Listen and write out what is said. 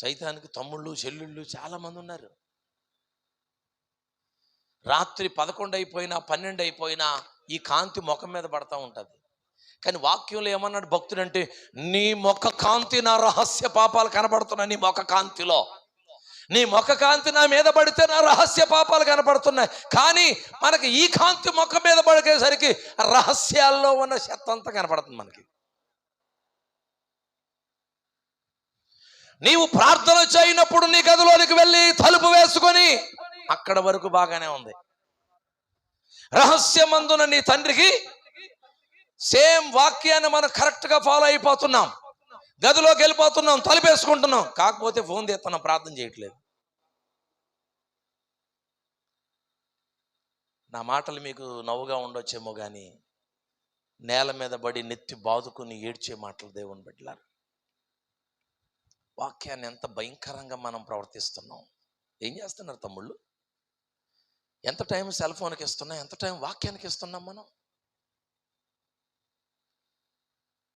సైతానికి తమ్ముళ్ళు చెల్లుళ్ళు చాలామంది ఉన్నారు. రాత్రి పదకొండు అయిపోయినా పన్నెండు అయిపోయినా ఈ కాంతి ముఖం మీద పడతా ఉంటుంది. కానీ వాక్యంలో ఏమన్నాడు భక్తుడంటే నీ ముఖ కాంతి నా రహస్య పాపాలు కనబడుతున్నాయి నీ ముఖ కాంతిలో. నీ ముఖ కాంతి నా మీద పడితే నా రహస్య పాపాలు కనపడుతున్నాయి కానీ మనకి ఈ కాంతి ముఖం మీద పడికేసరికి రహస్యాల్లో ఉన్న చెత్త అంతా కనపడుతుంది మనకి. నీవు ప్రార్థన చేయనప్పుడు నీ గదిలోనికి వెళ్ళి తలుపు వేసుకొని అక్కడ వరకు బాగానే ఉంది. రహస్యమందున నీ తండ్రికి సేమ్ వాక్యాన్ని మనం కరెక్ట్గా ఫాలో అయిపోతున్నాం. గదిలోకి వెళ్ళిపోతున్నాం తలుపేసుకుంటున్నాం కాకపోతే ఫోన్ తీస్తున్నాం ప్రార్థన చేయట్లేదు. నా మాటలు మీకు నవ్వుగా ఉండొచ్చేమో కానీ నేల మీద పడి నెత్తి బాదుకుని ఏడ్చే మాటలు దేవుని బిడ్డలారు. వాక్యాన్ని ఎంత భయంకరంగా మనం ప్రవర్తిస్తున్నాం. ఏం చేస్తున్నారు తమ్ముళ్ళు? ఎంత టైం సెల్ ఫోన్కి ఇస్తున్నాం? ఎంత టైం వాక్యానికి ఇస్తున్నాం మనం?